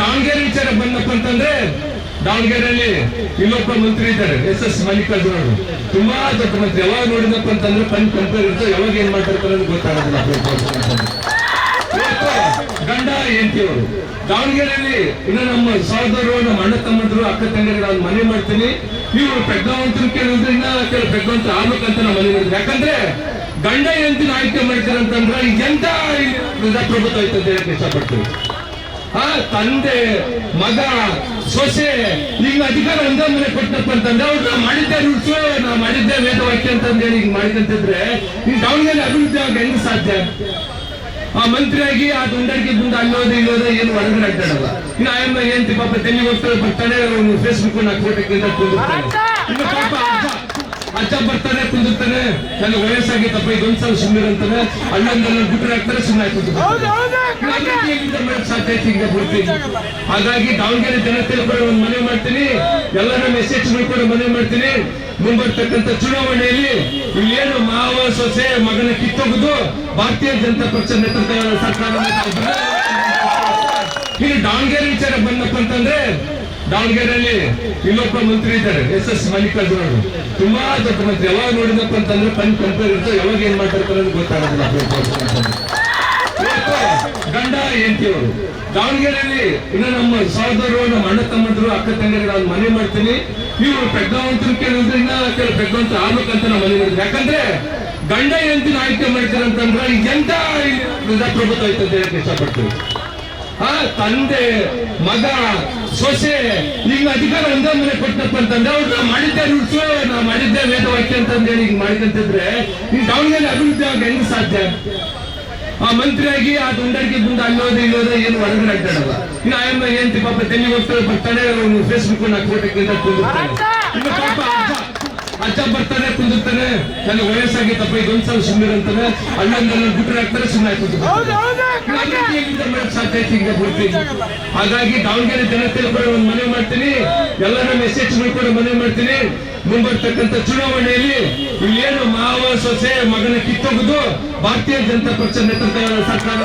ದಾವಣಗೆರೆ ವಿಚಾರ ಬಂದಪ್ಪ ಅಂತಂದ್ರೆ, ದಾವಣಗೆರೆಯಲ್ಲಿ ಇನ್ನೊಬ್ಬ ಮಂತ್ರಿ ಇದ್ದಾರೆ, ಎಸ್ ಎಸ್ ಮಲ್ಲಿಕಾರ್ಜುನ ಅವರು ತುಂಬಾ ದೊಡ್ಡ ಮಂತ್ರಿ. ಯಾವಾಗ ನೋಡಿದಪ್ಪ ಅಂತಂದ್ರೆ ಪನ್ ಕಂಪೇರ್ ಇರ್ತದೆ, ಯಾವಾಗ ಏನ್ ಮಾಡ್ತಾರೆ ಗೊತ್ತಾಗೋದಿಲ್ಲ ಗಂಡ ಹೆಂಡತಿಯವರು ದಾವಣಗೆರೆಯಲ್ಲಿ ಇನ್ನು ನಮ್ಮ ಸಹೋದರರು, ನಮ್ಮ ಅಣ್ಣ ತಮ್ಮಂದ್ರು, ಅಕ್ಕ ತಂಗಿಗೆ ನಾನು ಮನೆ ಮಾಡ್ತೀನಿ. ನೀವು ಪ್ರಜ್ಞಾವಂತರು ಕೇಳಿದ್ರೆ ಇನ್ನ ಕೆಲವು ಪ್ರಜ್ಞಾವಂತ ಆಗ್ಬೇಕಂತ ನಾವು ಮನೆ ಮಾಡಿದ್ವಿ ಯಾಕಂದ್ರೆ ಗಂಡ ಹೆಂಡತಿನ ಆಯ್ಕೆ ಮಾಡ್ತೀರಂತಂದ್ರೆ ಎಂತ ಪ್ರಜಾಪ್ರಭುತ್ವ ಆಯ್ತು ಅಂತ ಹೇಳಕ್ ಇಷ್ಟಪಡ್ತೀವಿ ಆ ತಂದೆ ಮಗ ಸೊಸೆ ಈಗ ಅಧಿಕಾರ ಒಂದೇ ಮನೆ ಕೊಟ್ಟಪ್ಪ ಅಂತಂದ್ರೆ ಅವ್ರು ನಾವು ಮಾಡಿದ್ದೆ ರುಚು ನಾವು ಮಾಡಿದ್ದೆ ವೇದವಾಕ್ಯ ಅಂತಂದೇಳಿ ಈಗ ಮಾಡಿದಂತಿದ್ರೆ ಈ ದಾವಣಗೆರೆ ಅಭಿವೃದ್ಧಿ ಆಗ ಹೆಂಗ್ ಸಾಧ್ಯ? ಆ ಮಂತ್ರಿಯಾಗಿ ಆ ದುಂಡರಿಗೆ ಬಂದು ಅಲ್ಲೋದು ಇಲ್ಲೋದು ಏನು ಹೊರಗಡೆ ಅಡ್ಡಾಡಲ್ಲ. ಇನ್ನು ಆಯಮ್ಮ ಏನ್ ಪಾಪ ತೆಲಿ ಹೋಗ್ತಾರೆ ಬರ್ತಾನೆ ಫೇಸ್ಬುಕ್ ಇನ್ನು ಪಾಪ ಅಜ್ಜ ಬರ್ತಾನೆ ಕುಂದಿರ್ತಾನೆ. ನನಗೆ ವಯಸ್ಸಾಗಿತ್ತಪ್ಪ ಇದೊಂದ್ಸಲ ಸುಮ್ಮನೆ ಅಂತಾನೆ ಅಲ್ಲೊಂದಲ್ಲ ಗುಟ್ರೆ ಹಾಕ್ತಾರೆ ಸುಮ್ಮನೆ ಆಯ್ತು ಸಾಧ್ಯ ಐತಿ ಹಿಂಗೆ ಪೂರ್ತಿ ಹಾಗಾಗಿ ದಾವಣಗೆರೆ ಜನತೆ ಕೂಡ ಒಂದು ಮನೆ ಮಾಡ್ತೀನಿ. ಎಲ್ಲ ನಮ್ಮ ಎಸ್ ಎಚ್ ಕೂಡ ಮನೆ ಮಾಡ್ತೀನಿ. ಮುಂಬರ್ತಕ್ಕಂಥ ಚುನಾವಣೆಯಲ್ಲಿ ಇಲ್ಲೇನು ಮಾವ ಸೊಸೆ ಮಗನ ಕಿತ್ತೋಗುದು ಭಾರತೀಯ ಜನತಾ ಪಕ್ಷ ನೇತೃತ್ವದ ಸರ್ಕಾರ ಇಲ್ಲಿ ದಾವಣಗೆರೆ ವಿಚಾರ ಬಂದಪ್ಪ ಅಂತಂದ್ರೆ ದಾವಣಗೆರೆಯಲ್ಲಿ ಇನ್ನೊಬ್ಬ ಮಂತ್ರಿ ಇದ್ದಾರೆ, ಎಸ್ ಎಸ್ ಮಲ್ಲಿಕಾರ್ಜುನ ಅವರು. ತುಂಬಾ ದೊಡ್ಡ ಮಂತ್ರಿ. ಯಾವಾಗ ನೋಡಿದಪ್ಪ ಅಂತಂದ್ರೆ ಪಂಚ್ ಕಂಪೇರ್ ಇರ್ತದೆ, ಯಾವಾಗ ಏನ್ ಮಾಡ್ತಾರೆ ಇವತ್ತು ಗಂಡ ಹೆಂಡತಿಯವರು. ದಾವಣಗೆರೆಯಲ್ಲಿ ಇನ್ನು ನಮ್ಮ ಸಹೋದರರು, ನಮ್ಮ ಅಣ್ಣ ತಮ್ಮಂದ್ರು, ಅಕ್ಕ ತಂಗಿಗೆ ನಾನು ಮನೆ ಮಾಡ್ತೀನಿ. ನೀವು ಪ್ರಜ್ಞಾವಂತರು ಕೇಳಿದ್ರೆ ಇನ್ನ ಕೆಲವು ಪ್ರಜ್ಞಾವಂತ ಆಗ್ಬೇಕಂತ ನಾವು ಮನೆ ಮಾಡಿದ್ವಿ ಯಾಕಂದ್ರೆ ಗಂಡ ಎಂತಿನ ಆಯ್ಕೆ ಮಾಡ್ತಾರೆ ಅಂತಂದ್ರೆ ಎಂತ ಪ್ರಜಾಪ್ರಭುತ್ವ ಆಯ್ತು ಅಂತ ಹೇಳಕ್ ಇಷ್ಟಪಡ್ತೀವಿ ತಂದೆ, ಮಗ, ಸೊಸೆ ಈಗ ಅಧಿಕಾರ ಒಂದೇ ಮನೆ ಕೊಟ್ಟಪ್ಪ ಅಂತಂದ್ರೆ ಅವ್ರು ನಾವು ಮಾಡಿದ್ದೆ ರೂಲ್ಸು ನಾವು ಮಾಡಿದ್ದೆ ವೇದವಾಕ್ಯ ಅಂತಂದ್ರೆ ಈಗ ಮಾಡಿದಂತಿದ್ರೆ ಈ ದಾವಣಗೆರೆ ಅಭಿವೃದ್ಧಿ ಆಗ ಹೆಂಗ್ ಸಾಧ್ಯ? ಆ ಮಂತ್ರಿಯಾಗಿ ಆ ದುಂಡರಿಗೆ ಮುಂದೆ ಅಲ್ಲೋದು ಇಲ್ಲೋದು ಏನು ಹೊರಗಡೆ ಅಡ್ಡಾಡಲ್ಲ ಇನ್ನು ಆಯಮ್ಮ ಏನ್ ಪಾಪ ತೆಲ್ಲಿ ಹೋಗ್ತಾರೆ ಬರ್ತಾನೆ ಫೇಸ್ಬುಕ್ ನಾಲ್ಕು ಫೋಟೋಕ್ಕಿಂತ ಕುಂದಿರ್ತಾನೆ ಇನ್ನು ಪಾಪ ಅಜ್ಜ ಬರ್ತಾರೆ ಬರ್ತಾನೆ ಕುಂದಿರ್ತಾನೆ. ನನಗೆ ವಯಸ್ಸಾಗಿತ್ತಪ್ಪ ಇದೊಂದ್ಸಲ ಸುಮ್ಮನೆ ಅಂತಾನೆ. ಅಲ್ಲೊಂದಲ್ಲ ಬಿಟ್ಟರೆ ಹಾಕ್ತಾರೆ ಸುಮ್ಮನೆ ಆಯ್ತು. ಸಾಧ್ಯ ಐತಿ ಈಗ ಹಾಗಾಗಿ ದಾವಣಗೆರೆ ಜನತೆ ಕೂಡ ಒಂದು ಮನೆ ಮಾಡ್ತೀನಿ. ಎಲ್ಲ ಮೆಸೇಜ್ ಎಸ್ ಎಚ್ ಕೂಡ ಮನೆ ಮಾಡ್ತೀನಿ. ಮುಂಬರ್ತಕ್ಕಂಥ ಚುನಾವಣೆಯಲ್ಲಿ ಇಲ್ಲೇನು ಮಾವ ಸೊಸೆ ಮಗನ ಕಿತ್ತೋಗುದು ಭಾರತೀಯ ಜನತಾ ಪಕ್ಷ ನೇತೃತ್ವದ ಸರ್ಕಾರ